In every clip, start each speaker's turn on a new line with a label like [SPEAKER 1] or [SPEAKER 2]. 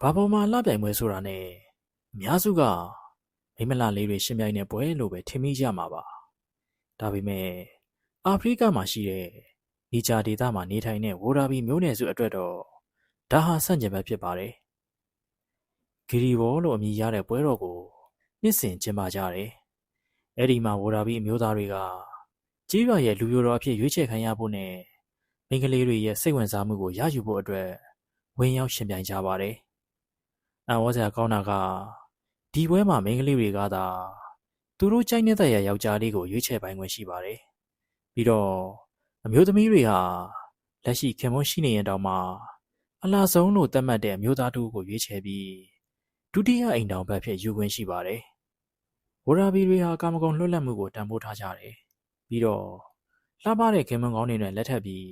[SPEAKER 1] ဘာပေါ်မှာလှပြိုင်ပွဲဆိုတာနဲ့အများစုကမိမလှလေးတွေရှင်ပြိုင်တဲ့ပွဲလို့ပဲထင်မိကြမှာပါဒါပေမဲ့အာဖရိကမှာရှိတဲ့နီဂျာဒေသမှာနေထိုင်တဲ့ဝိုရာဘီမျိုးနွယ်စုအတွက်တော့ဒါဟာဆန့်ကျင်ဘက်ဖြစ်ပါတယ်ဂီရီဘောလို့အမည်ရတဲ့ပွဲတော်ကိုနှစ်စဉ်ကျင်းပကြတယ်အဲ့ဒီမှာဝိုရာဘီအမျိုးသားတွေကကြီးရွာရဲ့လူမျိုးတော်အဖြစ်ရွေးချယ်ခံရဖို့နဲ့မိန်းကလေးတွေရဲ့စိတ်ဝင်စားမှုကိုရယူဖို့အတွက်ဝင်ရောက်ရှင်ပြိုင်ကြပါတယ်။ အံ့ဩစရာကောင်းတာကဒီပွဲမှာမိန်းကလေးတွေကသာသူတို့ကြိုက်နေတဲ့ရယောက်ျားလေးကိုရွေးချယ်ပိုင်ခွင့်ရှိပါတယ်။ပြီးတော့အမျိုးသမီးတွေဟာလက်ရှိခင်မွန်းရှိနေရင်တောင်မှအလားဆုံးလို့သတ်မှတ်တဲ့အမျိုးသားတို့ကိုရွေးချယ်ပြီးဒုတိယအိမ်တောင်ဘက်ဖြစ်ယူခွင့်ရှိပါတယ်။ဝရာဘီတွေဟာကာမဂုဏ်လွတ်လပ်မှုကိုတန်ဖိုးထားကြတယ်။ပြီးတော့လှပတဲ့ခင်မွန်းကောင်းတွေနဲ့လက်ထပ်ပြီး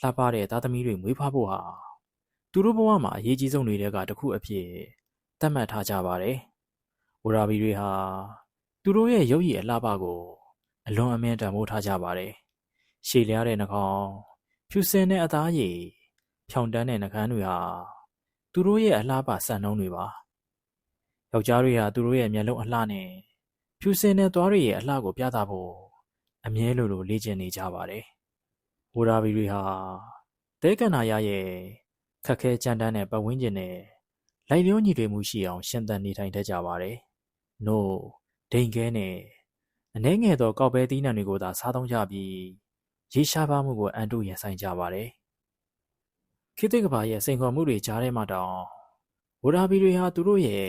[SPEAKER 1] လှပတဲ့သားသမီးတွေမွေးဖွားဖို့ဟာ သူတို့ဘဝမှာအရေးကြီးဆုံးတွေကတစ်ခုအဖြစ်သတ်မှတ်ထားကြပါတယ်။ဝရာဘီတွေဟာသူတို့ရဲ့ရုပ်ရည်အလှပကိုအလွန်အမင်းတန်ဖိုးထားကြပါတယ်။ရှည်လျားတဲ့နှာခေါင်းဖြူစင်တဲ့အသားရည်ဖြောင်တန်းတဲ့နှာခမ်းတွေဟာသူတို့ရဲ့အလှပစံနှုန်းတွေပါ။ယောက်ျားတွေဟာသူတို့ရဲ့မျက်လုံးအလှနဲ့ဖြူစင်တဲ့သွားတွေရဲ့အလှကိုပြသဖို့အမြဲလိုလိုလေ့ကျင့်နေကြပါတယ်။ဝရာဘီတွေဟာတဲကန်နာရရဲ့ ခက်ခဲကြမ်းတမ်းတဲ့ပတ်ဝန်းကျင်နဲ့လိုက်လျောညီတွေမှုရှိအောင်ရှင်သန်နေထိုင်တတ်ကြပါတယ်။နို့ဒိန်ခဲနဲ့အနှဲငယ်သောကောက်ပဲသီးနှံတွေကိုသာစားသုံးကြပြီးရေရှားပါမှုကိုအန်တုရင်ဆိုင်ကြပါတယ်။ခေတ်သစ်ကဘာရဲ့စိန်ခေါ်မှုတွေကြားထဲမှာတောင်ဝရာဘီတွေဟာသူတို့ရဲ့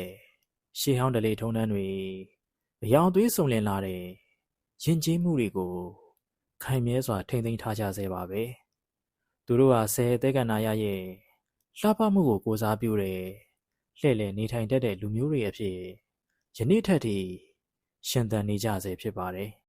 [SPEAKER 1] ရှေးဟောင်းဒလေထုံးတမ်းတွေအယောင်သွေးစုံလင်လာတဲ့ယဉ်ကျေးမှုတွေကိုခိုင်မြဲစွာထိန်းသိမ်းထားကြဆဲပါပဲ။သူတို့ဟာဆယ်တဲကနာရရဲ့ လှပမှုကိုကိုစားပြုတဲ့လှည့်လည်နေထိုင်တတ်တဲ့လူမျိုးတွေအဖြစ်ယနေ့ထက်ထိရှင်သန်နေကြဆဲဖြစ်ပါတယ်။